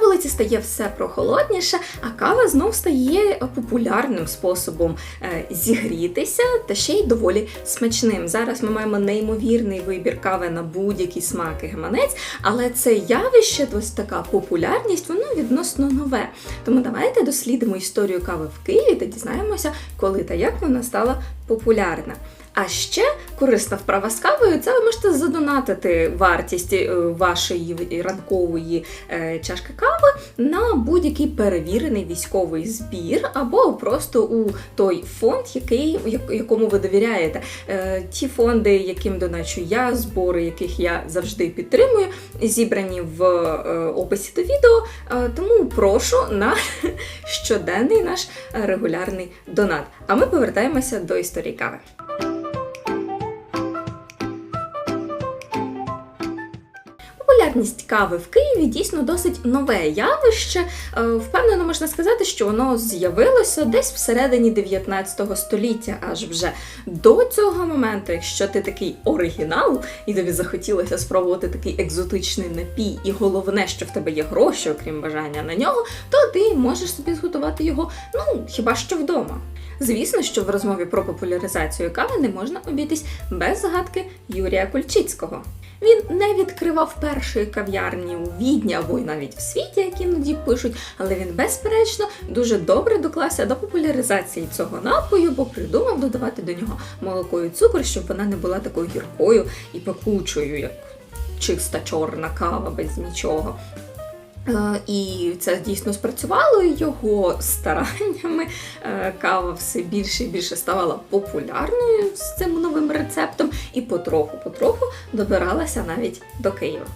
вулиці стає все прохолодніше, а кава знов стає популярним способом е, зігрітися та ще й доволі смачним. Зараз ми маємо неймовірний вибір кави на будь-який смак і гаманець, але це явище, ось така популярність, воно відносно нове. Тому давайте дослідимо історію кави в Києві та дізнаємося, коли та як вона стала популярна. А ще корисна вправа з кавою це ви можете задонатити вартість е, вашої ранкової е, чашки кави на будь-який перевірений військовий збір, або просто у той фонд, який, якому ви довіряєте. Е, Ті фонди, яким доначу я, збори, яких я завжди підтримую, зібрані в описі до відео. Тому прошу на щоденний наш регулярний донат. А ми повертаємося до історії кави. Популярність кави в Києві дійсно досить нове явище. Е, Впевнено, можна сказати, що воно з'явилося десь всередині 19 століття, аж вже до цього моменту, якщо ти такий оригінал, і тобі захотілося спробувати такий екзотичний напій, і головне, що в тебе є гроші, окрім бажання на нього, то ти можеш собі зготувати його, ну хіба що вдома. Звісно, що в розмові про популяризацію кави не можна обійтись без згадки Юрія Кульчицького. Він не відкривав першої кав'ярні у Відні або й навіть в світі, як іноді пишуть, але він, безперечно, дуже добре доклався до популяризації цього напою, бо придумав додавати до нього молоко і цукор, щоб вона не була такою гіркою і пекучою, як чиста чорна кава без нічого. Е, І це дійсно спрацювало його стараннями. Е, Кава все більше і більше ставала популярною з цим новим рецептом і потроху-потроху добиралася навіть до Києва.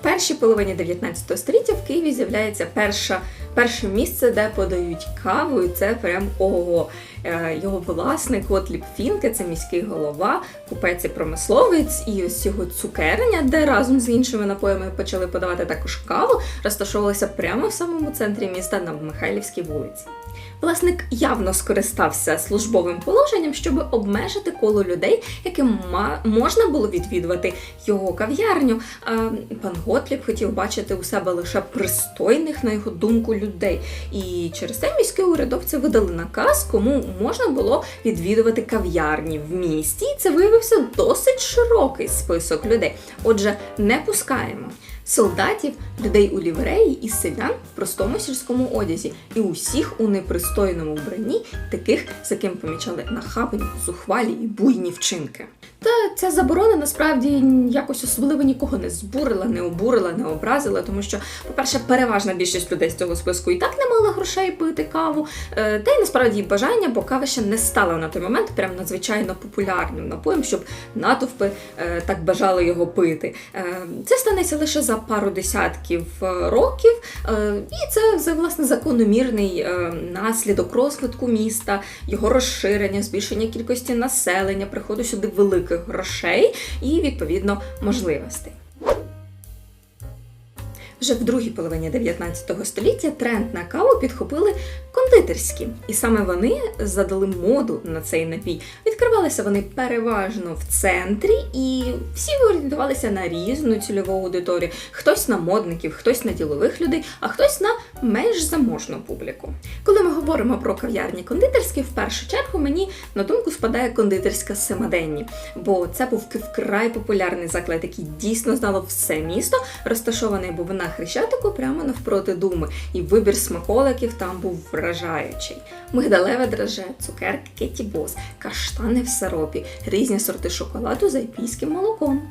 В першій половині 19 століття в Києві з'являється перша, перше місце, де подають каву, і це прям ого. Е, Його власник Готліб Фінке, це міський голова, купець і промисловець, і ось його цукерня, де разом з іншими напоями почали подавати також каву, розташовувалася прямо в самому центрі міста на Михайлівській вулиці. Власник явно скористався службовим положенням, щоб обмежити коло людей, яким можна було відвідувати його кав'ярню. Пан Готліб хотів бачити у себе лише пристойних, на його думку, людей. І через це міські урядовці видали наказ, кому можна було відвідувати кав'ярні в місті. І це виявився досить широкий список людей. Отже, не пускаємо. Солдатів, людей у лівреї і селян в простому сільському одязі, і усіх у непристойному вбранні, таких, з яким помічали нахабні, зухвалі і буйні вчинки. Та ця заборона насправді якось особливо нікого не збурила, не обурила, не образила, тому що, по-перше, переважна більшість людей з цього списку і так не мала грошей пити каву. Е, Та й насправді бажання, бо кава ще не стала на той момент прям надзвичайно популярним напоєм, щоб натовпи е, так бажали його пити. Е, Це станеться лише за пару десятків років, і це власне закономірний наслідок розвитку міста, його розширення, збільшення кількості населення, приходу сюди великих грошей і відповідно можливостей. Вже в другій половині 19 століття тренд на каву підхопили кондитерські, і саме вони задали моду на цей напій. Відкривалися вони переважно в центрі, і всі орієнтувалися на різну цільову аудиторію. Хтось на модників, хтось на ділових людей, а хтось на менш заможну публіку. Коли ми говоримо про кав'ярні кондитерські, в першу чергу мені на думку спадає кондитерська Семаденні, бо це був вкрай популярний заклад, який дійсно знало все місто, розташований був на Хрещатику прямо навпроти думи, і вибір смаколиків там був вражаючий. Мигдалеве драже, цукерки Кеті Бос, каштани в сиропі, різні сорти шоколаду з айпійським молоком.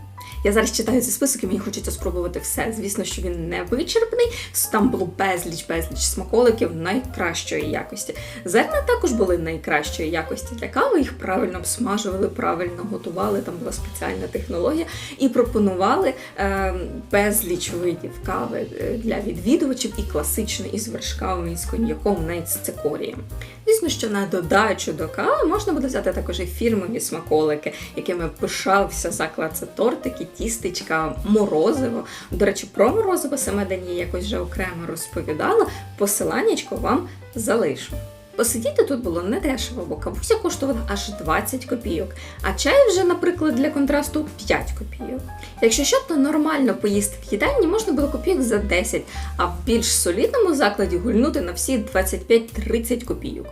Я зараз читаю цей список і мені хочеться спробувати все. Звісно, що він не вичерпний. Там було безліч, безліч смаколиків найкращої якості. Зерна також були найкращої якості для кави. Їх правильно обсмажували, правильно готували. Там була спеціальна технологія і пропонували е, безліч видів кави е, для відвідувачів і класичної із вершками, з коньяком, навіть з цикорієм. Звісно, що на додачу до кави можна буде взяти також і фірмові смаколики, якими пишався заклад. Це тортики, тістечка, морозиво. До речі, про морозиво саме Дані якось вже окремо розповідала. Посиланнячко вам залишу. Посидіти тут було не дешево, бо кавуся коштувала аж 20 копійок, а чай вже, наприклад, для контрасту 5 копійок. Якщо що, то нормально поїсти в їдальні можна було копійок за 10, а в більш солідному закладі гульнути на всі 25-30 копійок.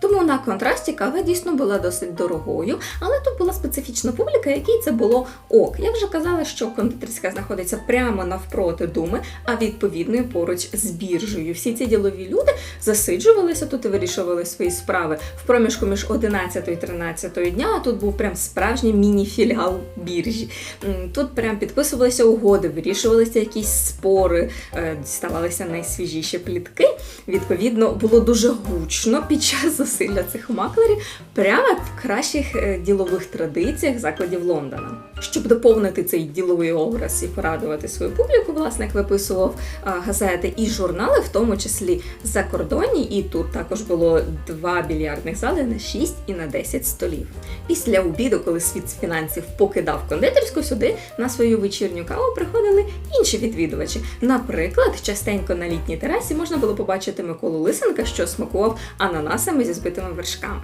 Тому на контрасті кава дійсно була досить дорогою, але тут була специфічна публіка, якій це було ок. Я вже казала, що кондитерська знаходиться прямо навпроти думи, а відповідно поруч з біржею. Всі ці ділові люди засиджувалися тут і вирішували свої справи в проміжку між 11 і 13 дня. А тут був прям справжній міні-філіал біржі. Тут прям підписувалися угоди, вирішувалися якісь спори, е, діставалися найсвіжіші плітки. Відповідно, було дуже гучно під час засилля цих маклерів, прямо в кращих е, ділових традиціях закладів Лондона. Щоб доповнити цей діловий образ і порадувати свою публіку, власник виписував газети і журнали, в тому числі закордонні, і тут також було два більярдних зали на 6 і на 10 столів. Після обіду, коли світ з фінансів покидав кондитерську, сюди на свою вечірню каву приходили інші відвідувачі. Наприклад, частенько на літній терасі можна було побачити Миколу Лисенка, що смакував ананасами зі збитими вершками.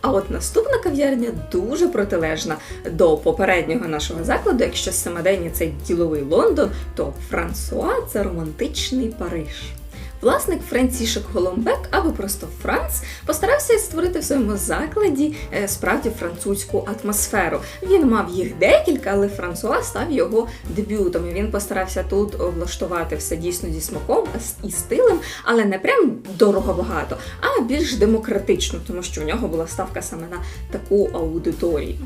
А от наступна кав'ярня дуже протилежна до попереднього нашого закладу. Якщо самоденні це діловий Лондон, то Франсуа це романтичний Париж. Власник Франсішек Голомбек, або просто Франц, постарався створити в своєму закладі е, справді французьку атмосферу. Він мав їх декілька, але Франсуа став його дебютом. Він постарався тут влаштувати все дійсно зі смаком і стилем, але не прям дорого багато, а більш демократично, тому що у нього була ставка саме на таку аудиторію.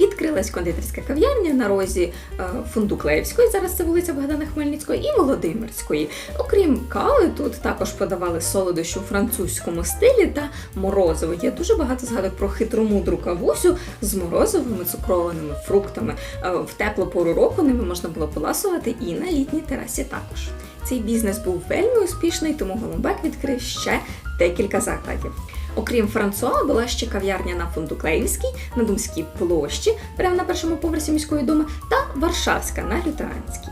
Відкрилась кондитерська кав'ярня на розі е, Фундуклеївської, зараз це вулиця Богдана Хмельницької, і Володимирської. Окрім кави, тут також подавали солодощі у французькому стилі та морозиво. Є дуже багато згадок про хитромудру кавусю з морозовими цукрованими фруктами. Е, В теплу пору року ними можна було поласувати і на літній терасі також. Цей бізнес був вельми успішний, тому Голомбек відкрив ще декілька закладів. Окрім Франсуа, була ще кав'ярня на Фундуклеївській, на Думській площі, прямо на першому поверсі міської думи, та Варшавська на Лютеранській.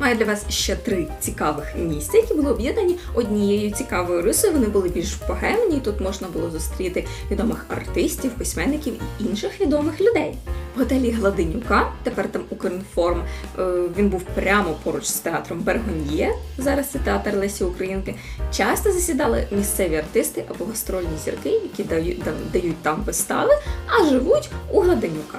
Маю для вас ще три цікавих місця, які були об'єднані однією цікавою рисою. Вони були більш богемні, і тут можна було зустріти відомих артистів, письменників і інших відомих людей. Готелі Гладенюка, тепер там Укрінформ, е, він був прямо поруч з театром Бергоньє, зараз це театр Лесі Українки. Часто засідали місцеві артисти або гастрольні зірки, які дають, там вистави, а живуть у Гладенюка.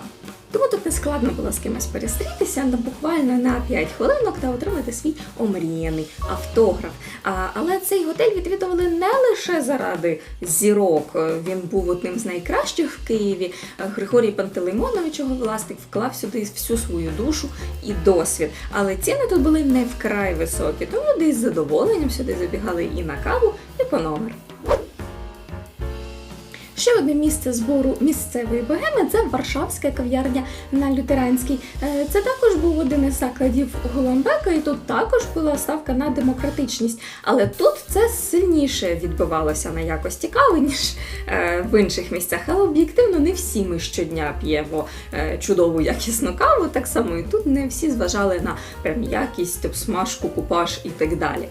Тому тут не складно було з кимось перестрітися на буквально на 5 хвилинок та отримати свій омріяний автограф. А, але цей готель відвідували не лише заради зірок. Він був одним з найкращих в Києві. Григорій Пантелеймонович, його власник, вклав сюди всю свою душу і досвід. Але ціни тут були не вкрай високі, тому люди із задоволенням сюди забігали і на каву, і по номер. Ще одне місце збору місцевої богеми це Варшавська кав'ярня на Лютеранській. Е, Це також був один із закладів Голомбека, і тут також була ставка на демократичність. Але тут це сильніше відбивалося на якості кави, ніж е, в інших місцях. Але об'єктивно не всі ми щодня п'ємо е, чудову якісну каву. Так само і тут не всі зважали на прям якість, обсмажку, купаж і так далі.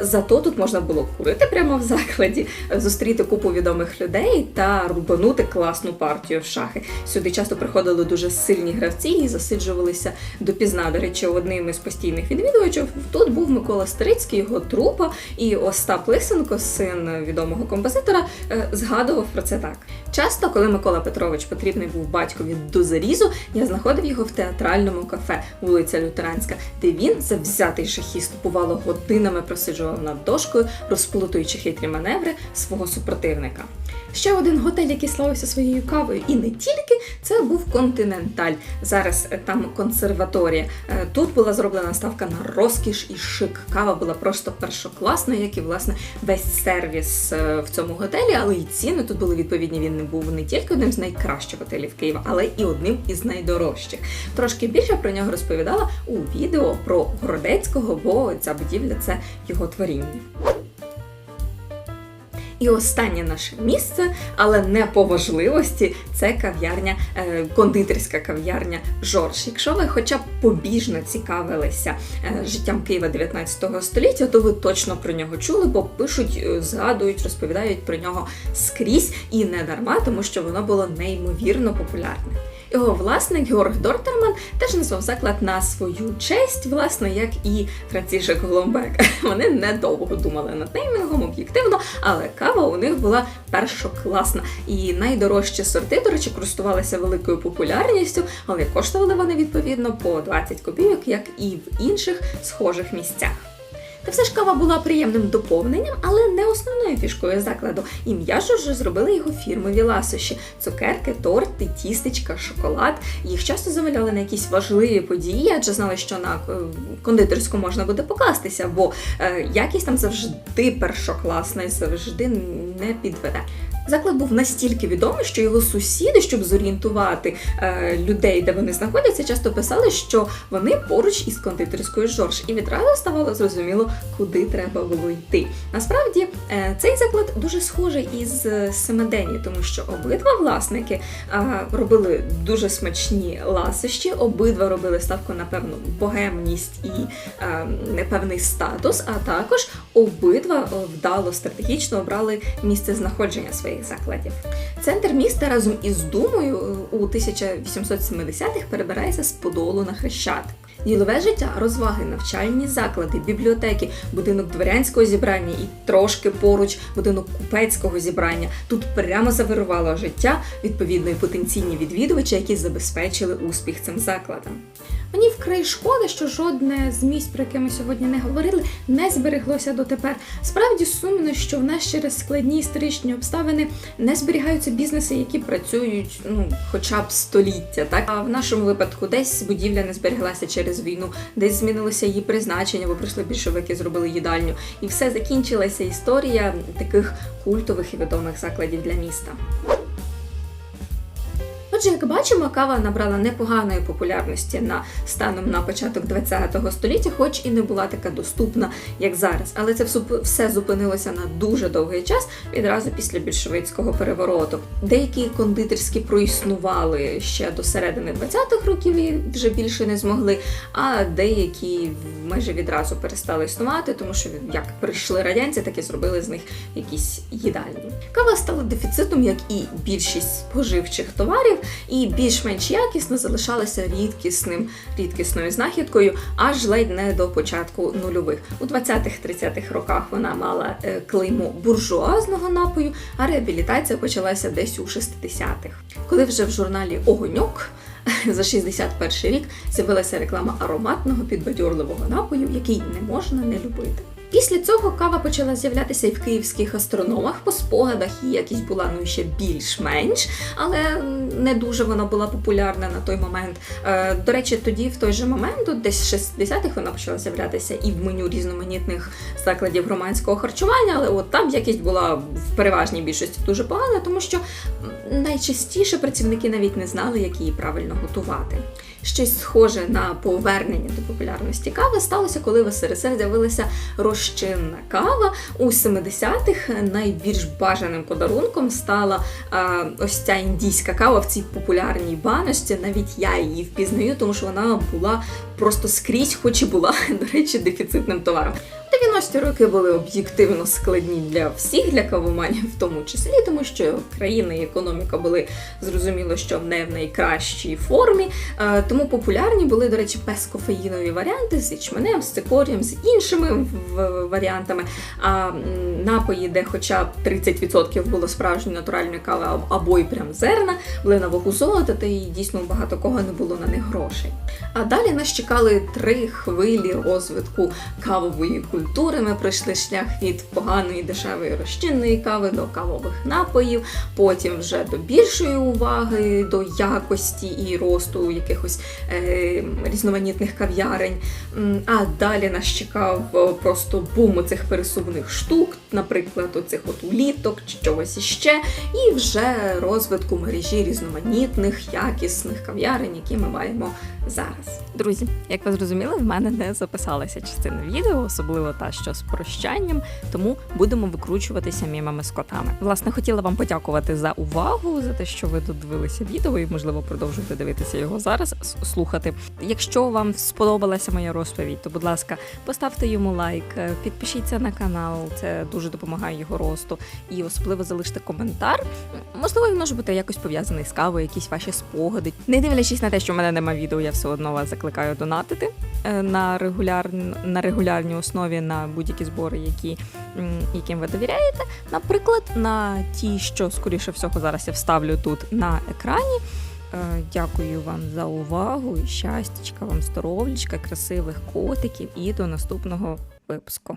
Зато тут можна було курити прямо в закладі, зустріти купу відомих людей та рубанути класну партію в шахи. Сюди часто приходили дуже сильні гравці і засиджувалися допізна. До речі, одним із постійних відвідувачів тут був Микола Старицький, його трупа, і Остап Лисенко, син відомого композитора, е, згадував про це так. Часто, коли Микола Петрович потрібний був батькові до зарізу, я знаходив його в театральному кафе вулиця Лютеранська, де він, завзятий шахіст, бувало годинами просиджував над дошкою, розплутуючи хитрі маневри свого супротивника. Ще один готель, який славився своєю кавою, і не тільки, це був Континенталь. Зараз е, там консерваторія. Е, Тут була зроблена ставка на розкіш і шик. Кава була просто першокласна, як і власне весь сервіс е, в цьому готелі, але і ціни тут були відповідні. Він не був не тільки одним з найкращих готелів Києва, але і одним із найдорожчих. Трошки більше про нього розповідала у відео про Городецького, бо ця будівля це його творіння. І останнє наше місце, але не по важливості, це кав'ярня, е, кондитерська кав'ярня Жорж. Якщо ви хоча б побіжно цікавилися е, життям Києва 19 століття, то ви точно про нього чули, бо пишуть, е, згадують, розповідають про нього скрізь і не дарма, тому що воно було неймовірно популярне. Його власник Георг Дортерман теж назвав заклад на свою честь, власне, як і Францішек Голомбек. Вони недовго думали над неймінгом об'єктивно, але кава у них була першокласна. І найдорожчі сорти, до речі, користувалися великою популярністю, але коштували вони відповідно по 20 копійок, як і в інших схожих місцях. Та все ж кава була приємним доповненням, але не основною фішкою закладу. Ім'я ж уже зробили його фірмові ласощі: цукерки, торти, тістечка, шоколад. Їх часто замовляли на якісь важливі події, адже знали, що на е, кондитерську можна буде покластися, бо е, якість там завжди першокласна і завжди не підведе. Заклад був настільки відомий, що його сусіди, щоб зорієнтувати е, людей, де вони знаходяться, часто писали, що вони поруч із кондитерською Жорж, і відразу ставало зрозуміло, куди треба було йти. Насправді е, цей заклад дуже схожий із е, Семидені, тому що обидва власники робили дуже смачні ласощі, обидва робили ставку на певну богемність і е, непевний статус, а також обидва вдало стратегічно обрали місце знаходження своїх закладів. Центр міста разом із Думою у 1870-х перебирається з Подолу на Хрещатик. Ділове життя, розваги, навчальні заклади, бібліотеки, будинок дворянського зібрання і трошки поруч будинок купецького зібрання. Тут прямо завирувало життя, відповідно, і потенційні відвідувачі, які забезпечили успіх цим закладам. Мені вкрай шкода, що жодне з місць, про яке ми сьогодні не говорили, не збереглося дотепер. Справді сумно, що в нас через складні історичні обставини не зберігаються бізнеси, які працюють ну хоча б століття. Так а в нашому випадку десь будівля не збереглася через війну, десь змінилося її призначення, бо прийшли більшовики, зробили їдальню, і все закінчилася історія таких культових і відомих закладів для міста. Отже, як бачимо, кава набрала непоганої популярності на станом на початок ХХ століття, хоч і не була така доступна, як зараз. Але це все зупинилося на дуже довгий час відразу після більшовицького перевороту. Деякі кондитерські проіснували ще до середини 20-х років і вже більше не змогли, а деякі майже відразу перестали існувати, тому що як прийшли радянці, так і зробили з них якісь їдальні. Кава стала дефіцитом, як і більшість споживчих товарів, і більш-менш якісно залишалася рідкісним рідкісною знахідкою аж ледь не до початку нульових. У 20-30-х роках вона мала е, клеймо буржуазного напою, а реабілітація почалася десь у 60-х. Коли вже в журналі Огоньок за 61 рік з'явилася реклама ароматного підбадьорливого напою, який не можна не любити. Після цього кава почала з'являтися і в київських астрономах по спогадах, і якість була ну ще більш-менш, але не дуже вона була популярна на той момент. Е, До речі, тоді, в той же момент, десь з 60-х, вона почала з'являтися і в меню різноманітних закладів громадського харчування, але от там якість була в переважній більшості дуже погана, тому що найчастіше працівники навіть не знали, як її правильно готувати. Щось схоже на повернення до популярності кави сталося, коли в СРСР з'явилася розчинна кава. У 70-х найбільш бажаним подарунком стала а, ось ця індійська кава в цій популярній баночці. Навіть я її впізнаю, тому що вона була просто скрізь, хоч і була, до речі, дефіцитним товаром. 90-ті роки були об'єктивно складні для всіх, для кавоманів, в тому числі, тому що країна і економіка були зрозуміло, що не в найкращій формі. Е, Тому популярні були, до речі, безкофеїнові варіанти з ячменем, з цикорієм, з іншими варіантами. А напої, де хоча б 30% було справжньої натуральної кави або й прям зерна, були на вагу золота, та й дійсно багато кого не було на них грошей. А далі нас чекали три хвилі розвитку кавової культури. Ми пройшли шлях від поганої дешевої розчинної кави до кавових напоїв, потім вже до більшої уваги, до якості і росту якихось е, різноманітних кав'ярень. А далі нас чекав просто бум цих пересувних штук, наприклад, оцих от уліток чи чогось іще, і вже розвитку мережі різноманітних, якісних кав'ярень, які ми маємо зараз. Друзі, як ви зрозуміли, в мене не записалася частина відео, особливо та що з прощанням, тому будемо викручуватися мімами з котами. Власне, хотіла вам подякувати за увагу, за те, що ви додивилися відео і, можливо, продовжуєте дивитися його зараз, слухати. Якщо вам сподобалася моя розповідь, то, будь ласка, поставте йому лайк, е, підпишіться на канал, це дуже допомагає його росту. І особливо залиште коментар. Можливо, він може бути якось пов'язаний з кавою, якісь ваші спогади. Не дивлячись на те, що в мене немає відео, я все одно вас закликаю донатити е, на регуляр... на регулярній основі на будь-які збори, які, яким ви довіряєте. Наприклад, на ті, що скоріше всього зараз я вставлю тут на екрані. Е, Дякую вам за увагу і щастячка вам здоров'ячка, красивих котиків і до наступного випуску.